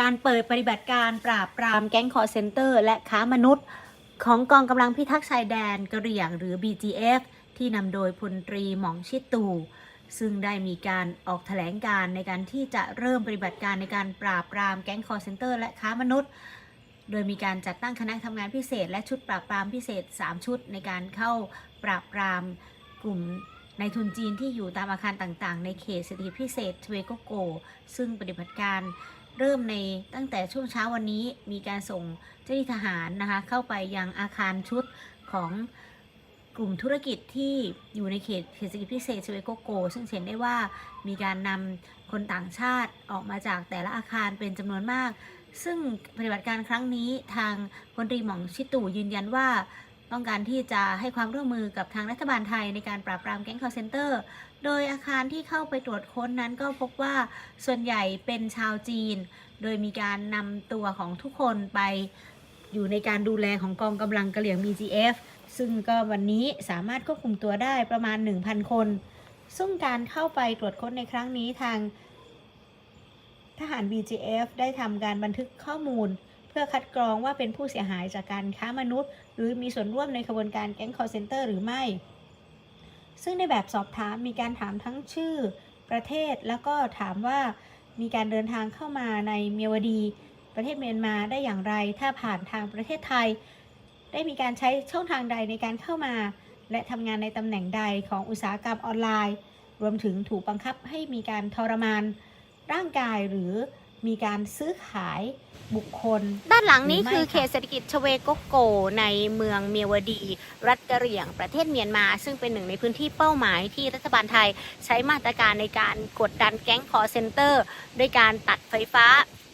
การเปิดปฏิบัติการปราบปรามแก๊งคอร์เซนเตอร์และค้ามนุษย์ ของกองกำลังพิทักษ์ชายแดนกะเหรี่ยงหรือ BGF ที่นำโดยพลตรีหม่องชิดตูซึ่งได้มีการออกแถลงการในการที่จะเริ่มปฏิบัติการในการปราบปรามแก๊งคอร์เซนเตอร์และค้ามนุษย์ โดยมีการจัดตั้งคณะทำงานพิเศษ และชุดปราบปรามพิเศษ 3 ชุดในการเข้าปราบปรามกลุ่มในทุนจีนที่อยู่ตามอาคารต่างๆ ในเขตเศรษฐกิจพิเศษทเวโกโก ซึ่งปฏิบัติการ เริ่มในตั้งแต่ช่วงเช้าวันนี้มีการส่งเจ้าหน้าที่ทหารนะคะเข้าไปยังอาคารชุดของกลุ่มธุรกิจที่อยู่ในเขตเศรษฐกิจพิเศษชเวโกโก ซึ่งเห็นได้ว่ามีการนำคนต่างชาติออกมาจากแต่ละอาคารเป็นจำนวนมาก ซึ่งปฏิบัติการครั้งนี้ทางพลตรีหม่องชิตู่ยืนยันว่า ต้องการที่จะให้ความร่วมมือกับทางรัฐบาลไทยในการปราบปรามแก๊งคอร์เซนเตอร์ โดยอาคารที่เข้าไปตรวจค้นนั้นก็พบว่าส่วนใหญ่เป็นชาวจีน โดยมีการนำตัวของทุกคนไปอยู่ในการดูแลของกองกำลังกะเหรี่ยง BGF ซึ่งก็วันนี้สามารถควบคุมตัวได้ประมาณ 1,000 คน ซึ่งการเข้าไปตรวจค้นในครั้งนี้ทางทหาร BGF ได้ทำการบันทึกข้อมูล เพื่อคัดกรองว่าเป็นผู้เสียหายจากการค้ามนุษย์ หรือมีส่วนร่วมในขบวนการแก๊งคอร์เซนเตอร์หรือไม่ ซึ่งในแบบสอบถามมีการถามทั้งชื่อประเทศแล้วก็ถามว่ามีการเดินทางเข้ามาในเมียวดี ประเทศเมียนมาได้อย่างไร ถ้าผ่านทางประเทศไทย ได้มีการใช้ช่องทางใดในการเข้ามา และทำงานในตำแหน่งใดของอุตสาหกรรมออนไลน์ รวมถึงถูกบังคับให้มีการทรมานร่างกายหรือ มีการซื้อขายบุคคล ด้านหลังนี้หรือไม่คือค่ะเขตเศรษฐกิจชเวโกโก ในเมืองเมียวดี รัฐกะเหรี่ยงประเทศเมียนมา ซึ่งเป็นหนึ่งในพื้นที่เป้าหมายที่รัฐบาลไทยใช้มาตรการในการกดดันแก๊งคอร์เซนเตอร์ด้วยการตัดไฟฟ้า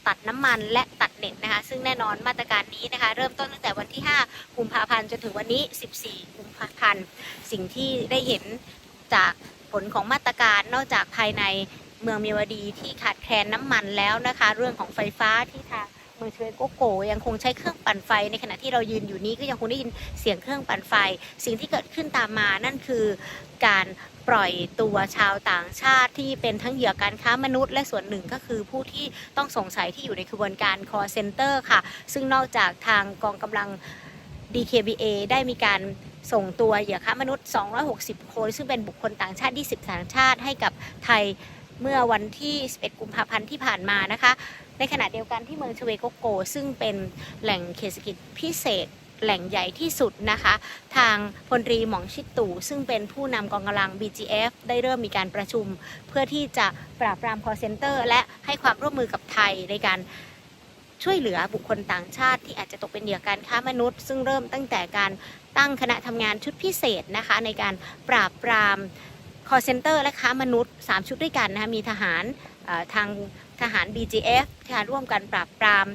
ตัดน้ำมันและตัดเน็ตนะคะ ซึ่งแน่นอนมาตรการนี้นะคะ เริ่มต้นตั้งแต่วันที่ 5 กุมภาพันธ์จนถึงวันนี้ 14 กุมภาพันธ์ สิ่งที่ได้เห็นจากผลของมาตรการนอกจากภายใน เมืองเมียวดีที่ขาดแคลนน้ำมันแล้วนะคะ เรื่องของไฟฟ้าที่ทางเมืองเชเวโกโกยังคงใช้เครื่องปั่นไฟ ในขณะที่เรายืนอยู่นี้ก็ยังคงได้ยินเสียงเครื่องปั่นไฟ สิ่งที่เกิดขึ้นตามมานั่นคือการปล่อยตัวชาวต่างชาติที่เป็นทั้งเหยื่อการค้ามนุษย์ และส่วนหนึ่งก็คือผู้ที่ต้องสงสัยที่อยู่ในขบวนการ call center ค่ะ ซึ่งนอกจากทางกองกำลัง DKBA ได้มีการส่งตัวเหยื่อค้ามนุษย์ 260 คน ซึ่งเป็นบุคคลต่างชาติ 20สัญชาติให้กับไทย เมื่อวันที่ 11 กุมภาพันธ์ที่ผ่านมานะคะ ในขณะเดียวกันที่เมืองชเวโกโก ซึ่งเป็นแหล่งเขตเศรษฐกิจพิเศษแหล่งใหญ่ที่สุดนะคะ ทางพลตรีหม่องชิดตู่ซึ่งเป็นผู้นำกองกำลัง BGF ได้เริ่มมีการประชุม เพื่อที่จะปราบปราม call center และให้ความร่วมมือกับไทยในการช่วยเหลือบุคคลต่างชาติที่อาจจะตกเป็นเหยื่อการค้ามนุษย์ ซึ่งเริ่มตั้งแต่การตั้งคณะทำงานชุดพิเศษนะคะ ในการปราบปราม call center และค้ามนุษย์ 3 ชุดด้วยกันนะคะมีทหารทางทหาร BGF ที่ร่วมกันปราบปราม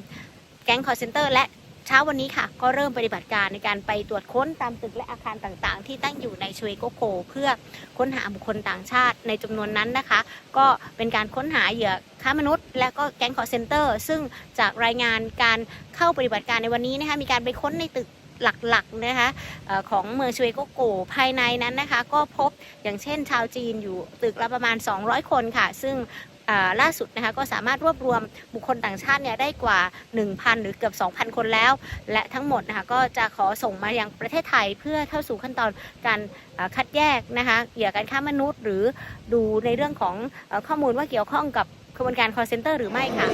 แก๊ง call center และเช้าวันนี้ค่ะ ก็เริ่มปฏิบัติการในการไปตรวจค้นตามตึกและอาคารต่างๆ ที่ตั้งอยู่ในชเวโกโก เพื่อค้นหาบุคคลต่างชาติในจำนวนนั้นนะคะ ก็เป็นการค้นหาเหยื่อค้ามนุษย์ และก็แก๊ง call center ซึ่งจากรายงานการเข้าปฏิบัติการในวันนี้นะคะมีการไปค้นในตึก หลักๆนะคะของเมืองชเวโกโกภายในนั้นนะคะ ก็พบอย่างเช่นชาวจีนอยู่ตึกละประมาณ 200 คนค่ะ ซึ่งล่าสุดนะคะก็สามารถรวบรวมบุคคลต่างชาติเนี่ยได้กว่า 1,000 หรือเกือบ 2,000 คนแล้ว และทั้งหมดนะคะก็จะขอส่งมายังประเทศไทยเพื่อเข้าสู่ขั้นตอนการคัดแยกนะคะเหยื่อการค้ามนุษย์ หรือดูในเรื่องของอข้อมูลว่าเกี่ยวข้องกับขบวนการ call center หรือไม่ค่ะ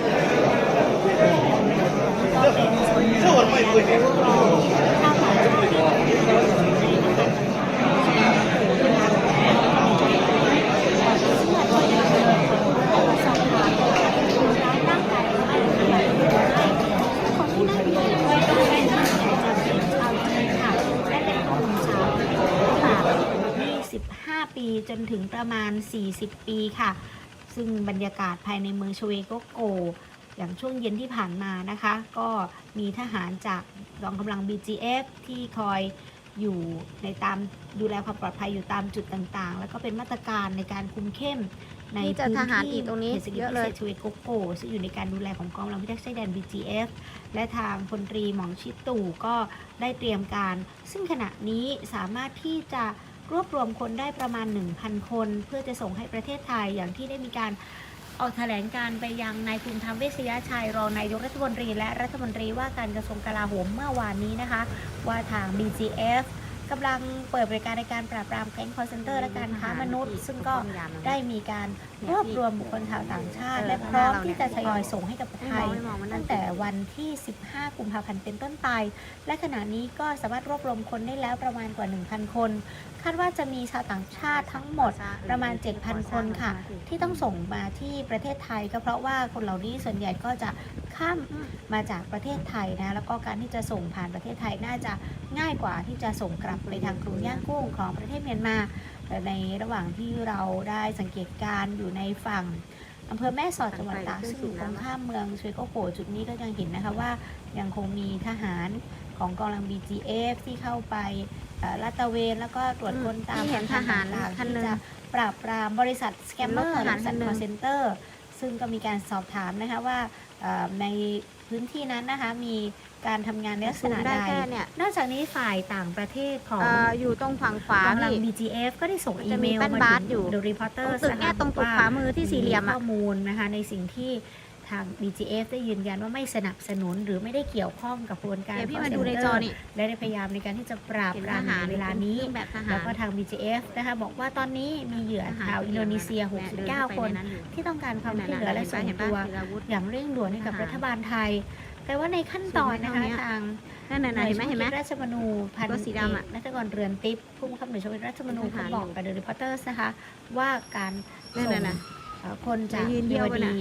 25ปีจนถึงประมาณ 40 ปีค่ะ ซึ่งบรรยากาศภายในเมืองชเวโกโก อย่างช่วงเย็นที่ผ่านมานะคะ ก็มีทหารจากกองกำลัง BGF ที่คอยอยู่ในตามดูแลความปลอดภัยอยู่ตามจุดต่างๆ แล้วก็เป็นมาตรการในการคุมเข้ม ในนี่เจอพื้นทหารที่อีกตรงนี้เขตเศรษฐกิจเยอะพิเลเศยษชเวโกโกซึ่งอยู่ในการดูแลของกองกำลังพิทักษ์ชายแดน BGF และทางพลตรีหม่องชิดตู่ก็ได้เตรียมการ ซึ่งขณะนี้สามารถที่จะรวบรวมคนได้ประมาณ 1,000 คน เพื่อจะส่งให้ประเทศไทยอย่างที่ได้มีการ ออกแถลงการไปยังนายภูมิธรรมเวชยชัยรองนายกรัฐมนตรี และรัฐมนตรีว่าการกระทรวงกลาโหมเมื่อวานนี้นะคะ ว่าทาง BGF กำลังเปิดบริการในการปราบปรามแก๊งคอร์เซนเตอร์และการค้ามนุษย์ ซึ่งก็ได้มีการรวบรวมบุคคลชาวต่างชาติ และพร้อมที่จะทยอยส่งให้กับไทย ตั้งแต่วันที่ 15 กุมภาพันธ์เป็นต้นไป และขณะนี้ก็สามารถรวบรวมคนได้แล้วประมาณกว่า 1,000 คน คาดว่าจะมีชาวต่างชาติทั้งหมดประมาณ 7,000 คนค่ะ ที่ต้องส่งมาที่ประเทศไทยก็เพราะว่าคนเหล่านี้ส่วนใหญ่ก็จะ ข้ามมาจากประเทศไทยนะแล้วก็การที่จะส่งผ่านประเทศไทยน่าจะง่ายกว่าที่จะส่งกลับไปทางกรุงย่างกุ้งของประเทศเมียนมาแต่ในระหว่างที่เราได้สังเกตการณ์อยู่ในฝั่งอำเภอแม่สอดจังหวัดตากซึ่งอยู่ตรงข้ามเมืองชวยโกโกจุดนี้ก็ยังเห็นนะคะว่ายังคงมีทหารของกองกำลัง BGF ที่เข้าไปเอ่อลาดตระเวนแล้วก็ตรวจค้นตามที่เห็นทหารต่างๆคันที่หนึ่งจะปราบปรามบริษัทสแกมเมอร์รถทหารบริษัทคันหนึ่คองเซนเตอร์ ซึ่งก็มีการสอบถามนะคะว่าเอ่อในพื้นที่นั้นนะคะมีการทำงานในลักษณะได้ใดแค่เนี่ยนอกจากนี้ฝ่ายต่างประเทศของเอ่ออยู่ตรงฝั่งขวากำลังพี่ BGF ก็ได้ส่งมันอีจะเมมีลแป้นมาบาสถึงอยู่ The Reporters ตึกเนี่ยนะคะตรงตุกว่าขวามือที่สี่เหลี่ยมข้อะอมูลนะคะในสิ่งที่ ทาง BGF ได้ยืนยันว่าไม่สนับสนุนหรือไม่ได้เกี่ยวข้องกับกระบวนการ เดี๋ยวพี่ call มาดูใน center จอนี่ และได้พยายามในการที่จะปราบเห็นปทรามหารในเวลานี้เครื่องแบบทหารแล้วก็ทาง BGF นะคะบอกว่าตอนนี้มีเหยื่อชาวอินโดนีเซีย 69 คน ที่ต้องการความช่วยเหลือและส่งตัว อย่างเร่งด่วนให้กับรัฐบาลไทย แต่ว่าในขั้นตอนนะคะทาง นั่นน่ะเห็นไหมเห็นไหมยราชมนูพันตัวเอสีกดำอะนักกรเรือนติปผู้บังคับหน่วยชวิตราชมนูเป็นทก็หารบอกกับเดอะรีพอร์เตอร์นะคะ ว่าการนั่นส่งน่ะนะเอ่อคนจากยืนเดี่เดียยววกันอะดี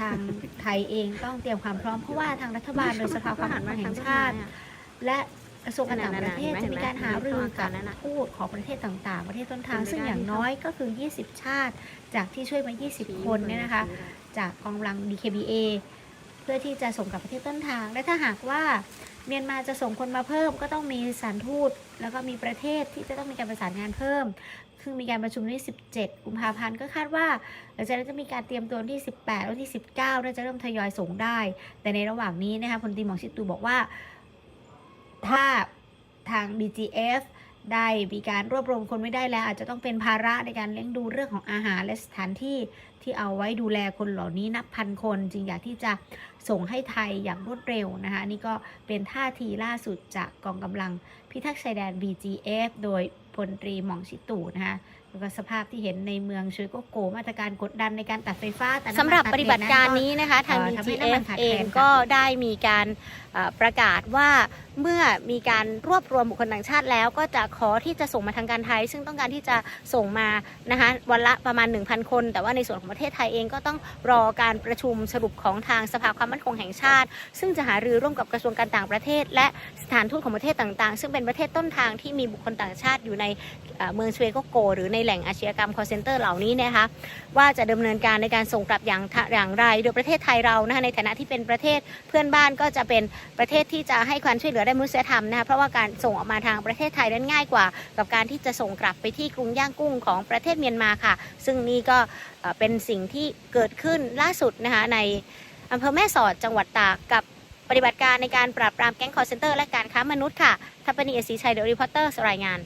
ทางไทยเองต้องเตรียมความพร้อม เพราะว่าทางรัฐบาลโดยสภาความมั่นคงแห่งชาติ และกระทรวงการต่างประเทศนั่นน่ะจะมีการหารือกับนั่นน่ะทูตของประเทศต่างๆ ประเทศต้นทางเป็นไปซึ่งได้อย่างที่น้อยก็คือ 20 ชาติ จากที่ช่วยมา 20 คนเนี่ยนะคะ จากกองกำลัง DKBA เพื่อที่จะส่งกลับประเทศต้นทาง และถ้าหากว่าเมียนมาจะส่งคนมาเพิ่ม ก็ต้องมีสถารทูต แล้วก็มีประเทศที่จะต้องมีการประสานงานเพิ่มซึ่งมีการประชุมที่ 17 กุมภาพันธ์ก็คาดว่าหลังจากนั้นจะมีการเตรียมตัวที่ 18วันที่ 19 น่าจะเริ่มทยอยส่งได้ แต่ในระหว่างนี้นะคะพลตีหมองชิตูบอกว่า ถ้าทาง BGF ได้มีการรวบรวมคนไม่ได้แล้ว อาจจะต้องเป็นภาระในการเลี้ยงดูเรื่องของอาหารและสถานที่ที่เอาไว้ดูแลคนเหล่านี้นับพันคนจึงอยากที่จะส่งให้ไทยอย่างรวดเร็วนะคะนนี่ก็เป็นท่าทีล่าสุดจากกองกำลังพิทักษ์ชายแดน BGF โดยพลตรีหม่องชิตูนะคะ แล้วก็สภาพที่เห็นในเมืองชวยโกโกมาตรการกดดันในการตัดไฟฟ้าตัดน้ำมันสำหรับตัดปฏิบัติการเน็ตนี้นะคะ ทาง เอ่อทำให้น้ำมั BGF นขาดแคลน เองค่ะก็ได้มีการเอ่อประกาศว่าเมื่อมีการรวบรวมบุคคลต่างชาติแล้ว ก็จะขอที่จะส่งมาทางการไทย ซึ่งต้องการที่จะส่งมานะคะวันละประมาณ 1,000 คน แต่ว่าในส่วนของประเทศไทยเองก็ต้องรอการประชุมสรุปของทางสภาความมั่นคงแห่งชาติ ซึ่งจะหารือร่วมกับกระทรวงการต่างประเทศ และสถานทูตของประเทศต่างๆ ซึ่งเป็นประเทศต้นทางที่มีบุคคลต่างชาติอยู่ใน เอ่อเมืองชเวโกโก หรือในแหล่งอาชญากรรม call center เหล่านี้นะคะว่าจะดำเนินการในการส่งกลับอย่างอย่างไร โดยประเทศไทยเรานะคะในฐานะที่เป็นประเทศเพื่อนบ้านก็จะเป็นประเทศที่จะให้ความช่วยเหลือได้มนุษยธรรมนะคะเพราะว่าการส่งออกมาทางประเทศไทยนั้นง่ายกว่า กับการที่จะส่งกลับไปที่กรุงย่างกุ้งของประเทศเมียนมาค่ะ ซึ่งนี่ก็เอ่อเป็นสิ่งที่เกิดขึ้นล่าสุดนะคะในอำเภอแม่สอดจังหวัดตากกับปฏิบัติการในการปราบปรามแก๊งคอร์เซนเตอร์และการค้ามนุษย์ค่ะทัพปนีเอสีชัยเดอะรีพอร์เตอร์รายงาน